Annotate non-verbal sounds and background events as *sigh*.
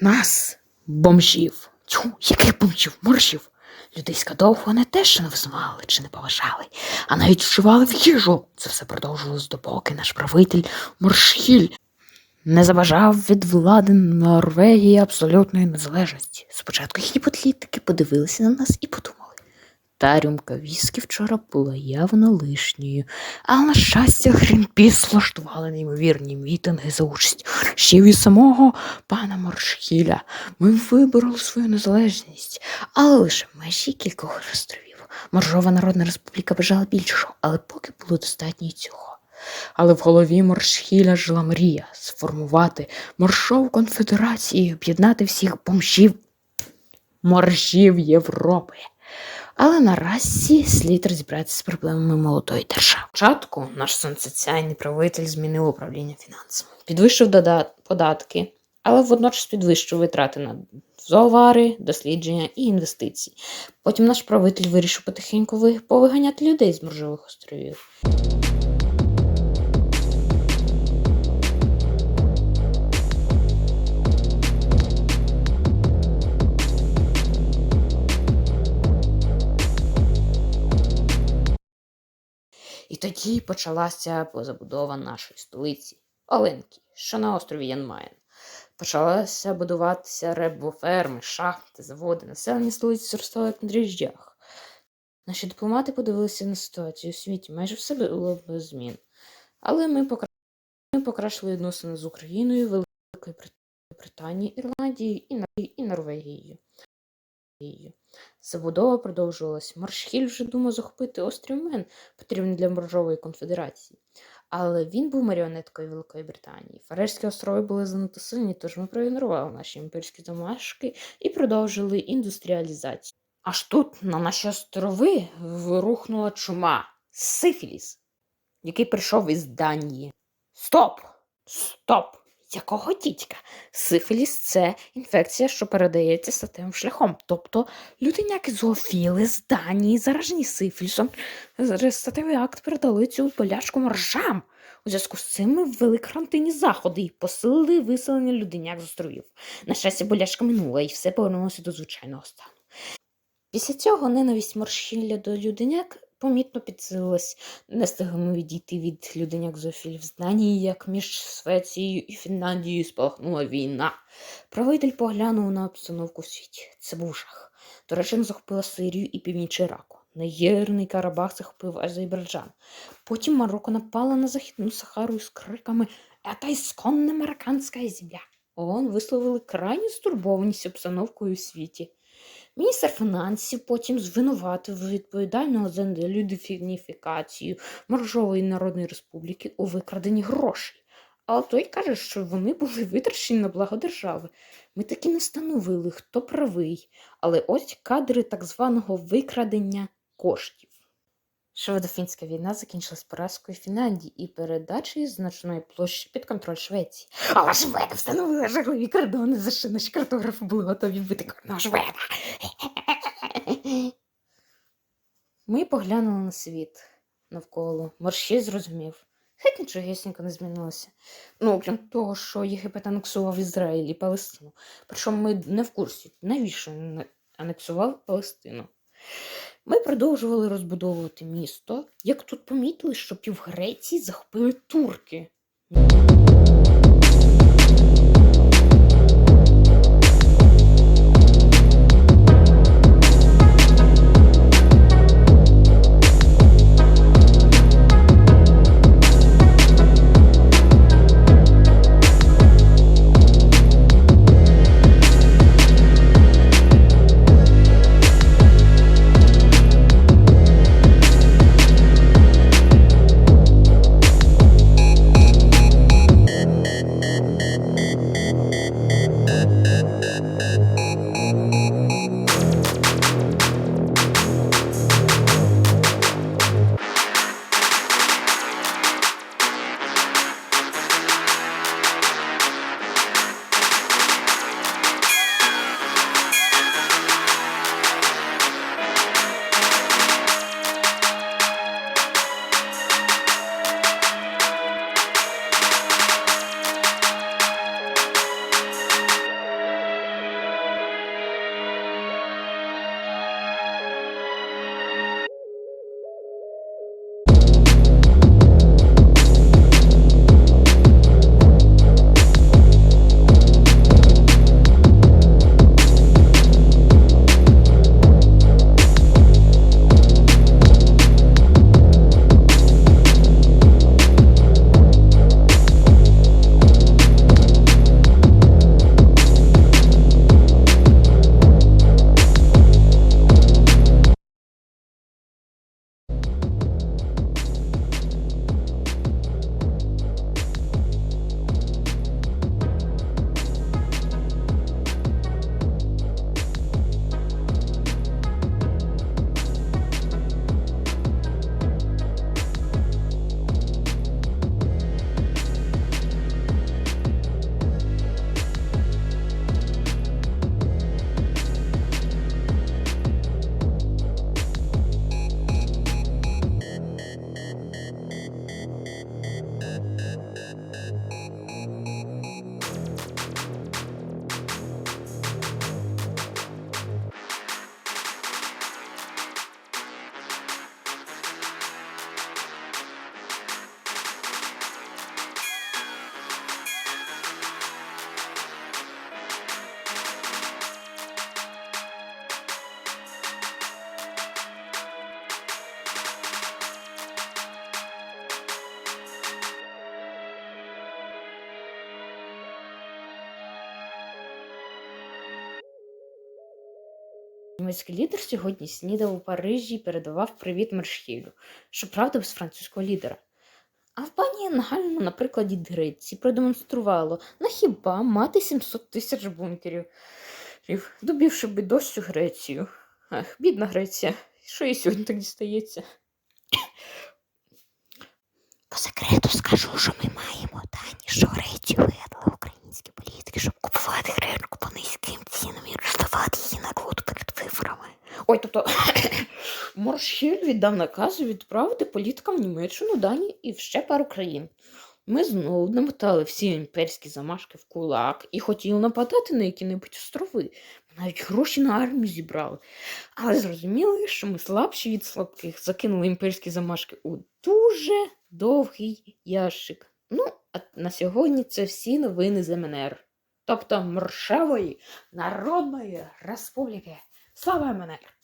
Нас, бомжів. Тьфу, яких бомжів, моржів. Людейська довго не те, що не визнавали чи не поважали, а навіть вживали в їжу. Це все продовжувалось допоки наш правитель Моршхіль не забажав від влади Норвегії абсолютної незалежності. Спочатку їхні політики подивилися на нас і подумали. Та рюмка віскі вчора була явно лишньою, а на щастя, Грінпіс влаштували неймовірні мітинги за участь ще від самого пана Моршхіля. Ми вибороли свою незалежність, але лише межі кількох островів. Моржова Народна Республіка бажала більшого, але поки було достатньо цього. Але в голові Моршхіля жила мрія сформувати моршову конфедерацію і об'єднати всіх бомжів моржів Європи. Але наразі слід розібратися з проблемами молодої держави. Спочатку наш сонцесяйний правитель змінив управління фінансами, підвищив податки, але водночас підвищив витрати на товари, дослідження і інвестиції. Потім наш правитель вирішив потихеньку повиганяти людей з моржових островів. І почалася забудова нашої столиці Оленки, що на острові Янмаєн. Почалася будуватися рибоферми, шахти, заводи, населення столиці зростало як на дріжджах. Наші дипломати подивилися на ситуацію у світі, майже все було без змін. Але ми, покра... ми покращили відносини з Україною, Великою Британією, Ірландією і, Нор- Норвегією. Забудова продовжувалась. Маршхіль вже думав захопити острів Мен, потрібний для Моржової конфедерації. Але він був маріонеткою Великої Британії. Фарерські острови були занадто сильні, тож ми проігнорували наші імперські замашки і продовжили індустріалізацію. Аж тут на наші острови вирухнула чума Сифіліс, який прийшов із Данії. Стоп! Стоп! Якого дідька? Сифіліс це інфекція, що передається статевим шляхом. Тобто людиняки зоофіли з Данії, заражені сифілісом, статевий акт передали цю болячку моржам. У зв'язку з цим ми ввели карантинні заходи і посилили виселення людиняк з островів. На щастя, болячка минула і все повернулося до звичайного стану. Після цього ненависть морщілля до людиняк помітно підсилилась. Не встигли відійти від людиняк зоофілів з Данії, як між Швецією і Фінляндією спалахнула війна. Правитель поглянув на обстановку в світі. Це був жах. Туреччина захопила Сирію і північ Іраку. Нагірний Карабах захопив Азербайджан. Потім Марокко напало на Західну Сахару з криками «Это ісконна американська земля». ООН висловили крайню стурбованість обстановкою у світі. Міністр фінансів потім звинуватив відповідального за людифініфікацію Моржової Народної Республіки у викраденні грошей. Але той каже, що вони були витрачені на благо держави. Ми таки не встановили, хто правий, але ось кадри так званого викрадення коштів. Шведо-фінська війна закінчилась поразкою Фінляндії і передачею значної площі під контроль Швеції. Але шведи встановили жахливі кордони, за що наші картографи були готові вбити кожного шведа. Ми поглянули на світ навколо. Морщій зрозумів. Геть нічогісінько не змінилося. Ну, окрім того, що Єгипет анексував Ізраїль і Палестину. Причому ми не в курсі, навіщо він анексував Палестину. Ми продовжували розбудовувати місто, як тут помітили, що пів Греції захопили турки. Німецький лідер сьогодні снідав у Парижі і передавав привіт Мершхілю, щоправда, без французького лідера. А в пані Ангальну на прикладі Греції продемонструвало, на хіба мати 700 тисяч бункерів, добівши би дощу Грецію. Ах, бідна Греція, що їй сьогодні так дістається? По секрету скажу, що ми маємо дані, що Грецію вигадали українські політики, щоб купувати гречку Ой, тобто *coughs* Маршаль віддав наказу відправити політикам в Німеччину, Дані і в ще пару країн. Ми знову намотали всі імперські замашки в кулак і хотіли нападати на які-небудь острови. Ми навіть гроші на армію зібрали. Але зрозуміли, що ми слабші від слабких, закинули імперські замашки у дуже довгий ящик. Ну, а на сьогодні це всі новини з МНР. Тобто Мршавої Народної Республіки. Слава МНР!